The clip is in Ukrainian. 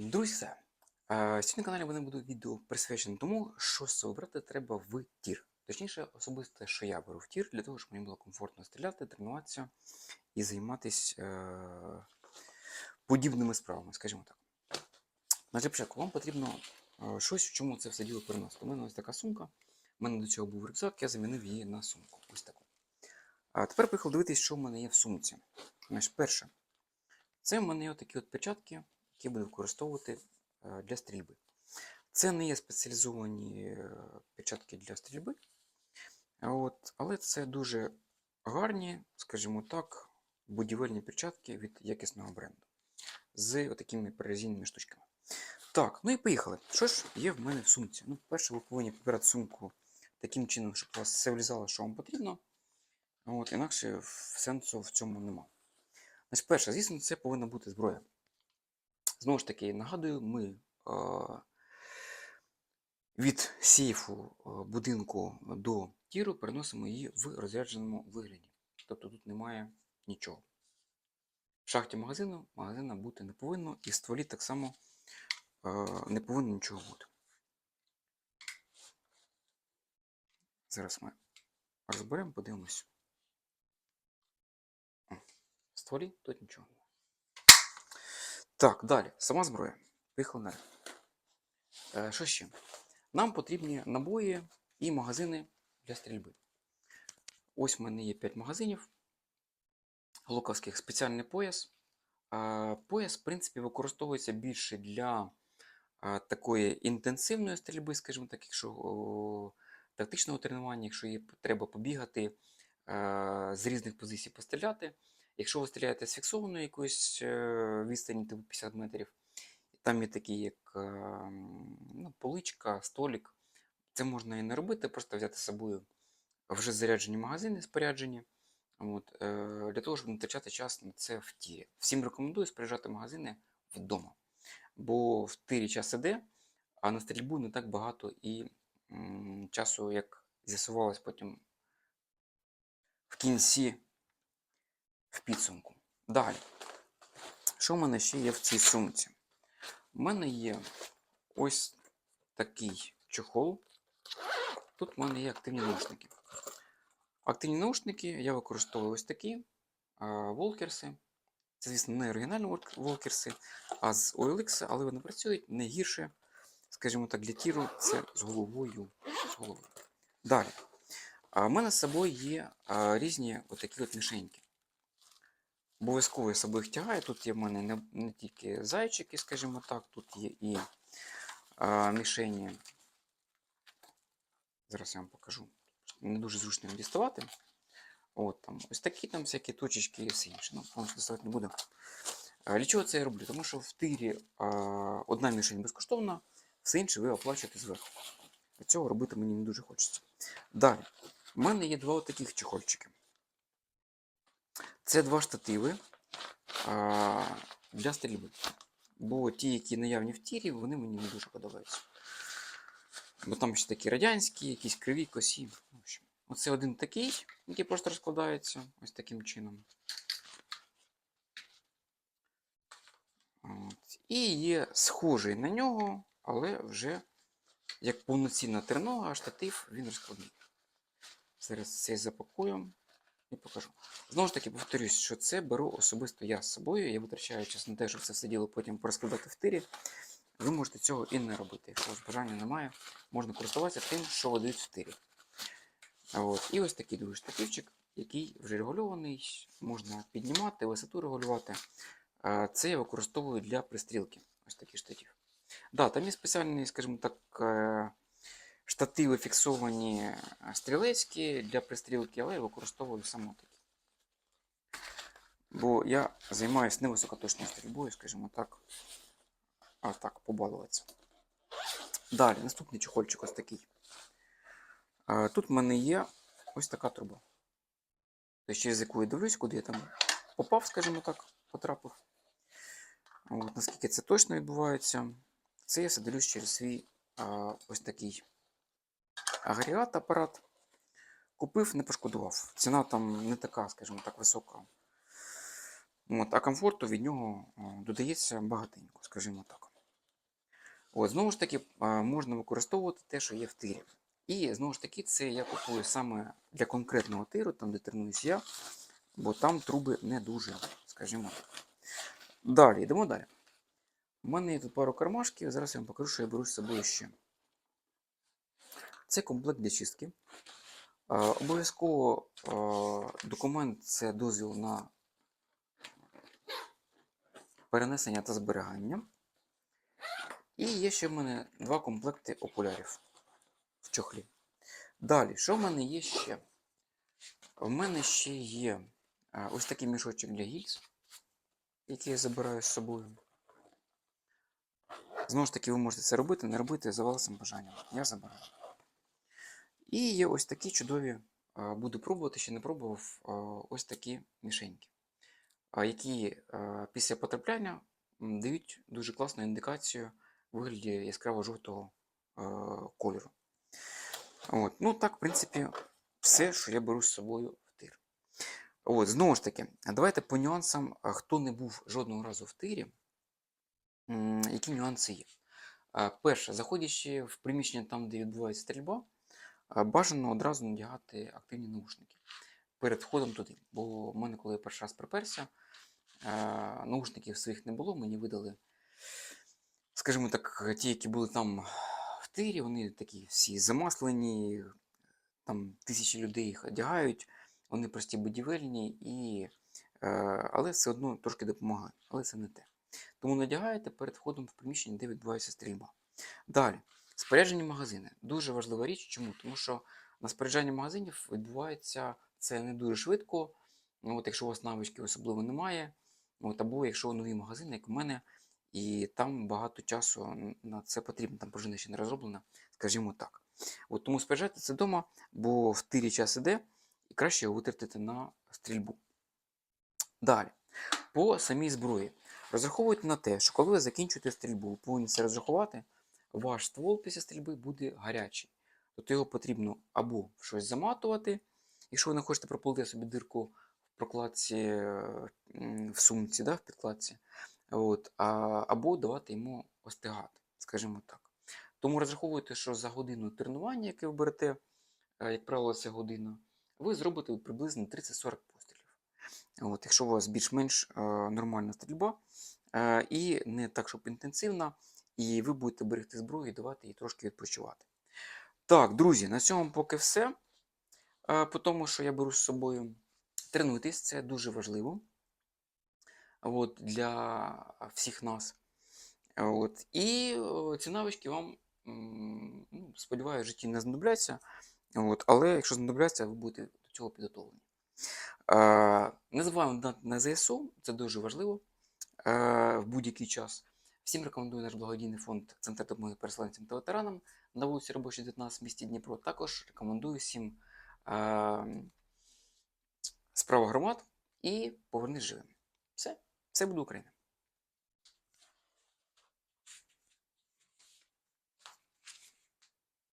Друзі. Е, Сьогодні на каналі вони будуть відео присвячені тому, що з брати треба в тір. Точніше, особисто, що я беру в тір, для того, щоб мені було комфортно стріляти, тренуватися і займатися е, подібними справами, скажімо так. На початку вам потрібно е, щось, в чому це все діло переносити. У мене ось така сумка. У мене до цього був рюкзак, я замінив її на сумку. Ось таку. А тепер поїхав дивитись, що в мене є в сумці. Значить, перше, це в мене є такі от печатки, які буду використовувати е, для стрільби. Це не є спеціалізовані е, печатки для стрільби, от, але це дуже гарні, скажімо так, будівельні перчатки від якісного бренду з такими прорезинними штучками. Так, ну і поїхали. Що ж є в мене в сумці? Ну, перше, ви повинні підбирати сумку таким чином, щоб у вас все влізало, що вам потрібно. От, інакше сенсу в цьому нема. Значить, перше, звісно, це повинна бути зброя. Знову ж таки, нагадую, ми від сейфу будинку до тіру переносимо її в розрядженому вигляді. Тобто тут немає нічого. В шахті магазину магазина бути не повинно, і в стволі так само не повинно нічого бути. Зараз ми розберемо, подивимось. В стволі тут нічого. Так, далі. Сама зброя. Поїхали далі. Е, що ще? Нам потрібні набої і магазини для стрільби. Ось в мене є 5 магазинів. Луковських спеціальний пояс. Пояс, в принципі, використовується більше для такої інтенсивної стрільби, скажімо так, якщо тактичного тренування, якщо є треба побігати з різних позицій постріляти. Якщо ви стріляєте з фіксованої якоїсь е, відстані, типу 50 метрів, там є такі, як е, ну, поличка, столик. Це можна і не робити, просто взяти з собою вже заряджені магазини, споряджені. От, е, для того, щоб не втрачати час на це в тірі. Всім рекомендую споряджати магазини вдома. Бо в тирі час іде, а на стрільбу не так багато і м, часу, як з'ясувалось потім в кінці в підсумку. Далі. Що в мене ще є в цій сумці? У мене є ось такий чохол. Тут в мене є активні наушники. Активні наушники я використовую ось такі волкерси. Це, звісно, не оригінальні волкерси, а з OLX, але вони працюють не гірше, скажімо так, для тіру це з головою. З головою. Далі. В мене з собою є різні отакі от мішеньки. Обов'язково з собою тягаю. Тут є в мене не, не тільки зайчики, скажімо так, тут є і а, мішені. Зараз я вам покажу. Не дуже зручно їх діставати. От там ось такі там всякі точечки і все інше. Ну, повністю доставати не буду. А, Для чого це я роблю? Тому що в тирі а, одна мішень безкоштовна, все інше ви оплачуєте зверху. Цього робити мені не дуже хочеться. Далі. У мене є два таких чехольчики. Це два штативи а, для стрільби. Бо ті, які наявні в тірі, вони мені не дуже подобаються. Бо там ще такі радянські, якісь криві, косі. Оце один такий, який просто розкладається ось таким чином. От. І є схожий на нього, але вже як повноцінна тренога, а штатив він розкладний. Зараз цей запакуємо і покажу. Знову ж таки, повторюсь, що це беру особисто я з собою. Я витрачаю час на те, щоб це все діло потім порозкладати в тирі. Ви можете цього і не робити. Якщо ж бажання немає, можна користуватися тим, що видають в тирі. От. І ось такий другий штативчик, який вже регульований, можна піднімати, висоту регулювати. Це я використовую для пристрілки. Ось такий штатив. Да, там є спеціальні, скажімо так, е, штативи фіксовані стрілецькі для пристрілки, але я використовую саме такі. Бо я займаюся невисокоточною стрільбою, скажімо так, а так, побалуватися. Далі, наступний чехольчик ось такий. Тут в мене є ось така труба. Тобто, через яку я дивлюсь, куди я там попав, скажімо так, потрапив. От, наскільки це точно відбувається, це я все дивлюсь через свій а, ось такий агрегат, апарат. Купив, не пошкодував. Ціна там не така, скажімо так, висока. От, а комфорту від нього додається багатенько, скажімо так. От, знову ж таки, можна використовувати те, що є в тирі. І знову ж таки, це я купую саме для конкретного тиру, там де тренуюсь я, бо там труби не дуже, скажімо так. Далі, йдемо далі. У мене є тут пару кармашків, зараз я вам покажу, що я беру з собою ще. Це комплект для чистки. Обов'язково документ це дозвіл на перенесення та зберігання. І є ще в мене два комплекти окулярів в чохлі. Далі, що в мене є ще? В мене ще є ось такий мішочок для гільз, який я забираю з собою. Знову ж таки, ви можете це робити, не робити за власним бажанням. Я забираю. І є ось такі чудові, буду пробувати, ще не пробував, ось такі мішеньки, які після потрапляння дають дуже класну індикацію вигляді яскраво-жовтого е, кольору. От. Ну так, в принципі, все, що я беру з собою в тир. От, знову ж таки, давайте по нюансам, хто не був жодного разу в тирі, які нюанси є. Перше, заходячи в приміщення там, де відбувається стрільба, бажано одразу надягати активні наушники перед входом туди. Бо в мене, коли я перший раз приперся, наушників своїх не було, мені видали, скажімо так, ті, які були там в тирі, вони такі всі замаслені, там тисячі людей їх одягають, вони прості будівельні, і, е, але все одно трошки допомагають. Але це не те. Тому надягаєте перед входом в приміщення, де відбувається стрільба. Далі, споряджені магазини. Дуже важлива річ. Чому? Тому що на спорядженні магазинів відбувається це не дуже швидко. Ну, От, якщо у вас навички особливо немає, от, або якщо нові магазини, як у мене, і там багато часу на це потрібно, там пружина ще не розроблена, скажімо так. От, тому споряджайте це вдома, бо в тирі час іде, і краще його витратити на стрільбу. Далі, по самій зброї. Розраховуйте на те, що коли ви закінчуєте стрільбу, ви повинні це розрахувати, ваш ствол після стрільби буде гарячий. Тобто його потрібно або в щось заматувати, якщо ви не хочете пропалити собі дирку в прокладці в сумці, да, в підкладці, от, а, або давати йому остигати, скажімо так. Тому розраховуйте, що за годину тренування, яке ви берете, е, як правило, це година, ви зробите приблизно 30-40 пострілів. От, якщо у вас більш-менш е, нормальна стрільба е, і не так, щоб інтенсивна, і ви будете берегти зброю і давати їй трошки відпочивати. Так, друзі, на цьому поки все. По тому, що я беру з собою. Тренуйтесь, це дуже важливо от, для всіх нас. От, і ці навички вам, ну, сподіваюся, в житті не знадобляться. От, але якщо знадобляться, ви будете до цього підготовлені. Не забуваємо на ЗСУ, це дуже важливо в будь-який час. Всім рекомендую наш благодійний фонд Центр допомоги переселенцям та ветеранам на вулиці Робочій 19 в місті Дніпро. Також рекомендую всім е, справа громад і повернись живим. Все, все буде Україна.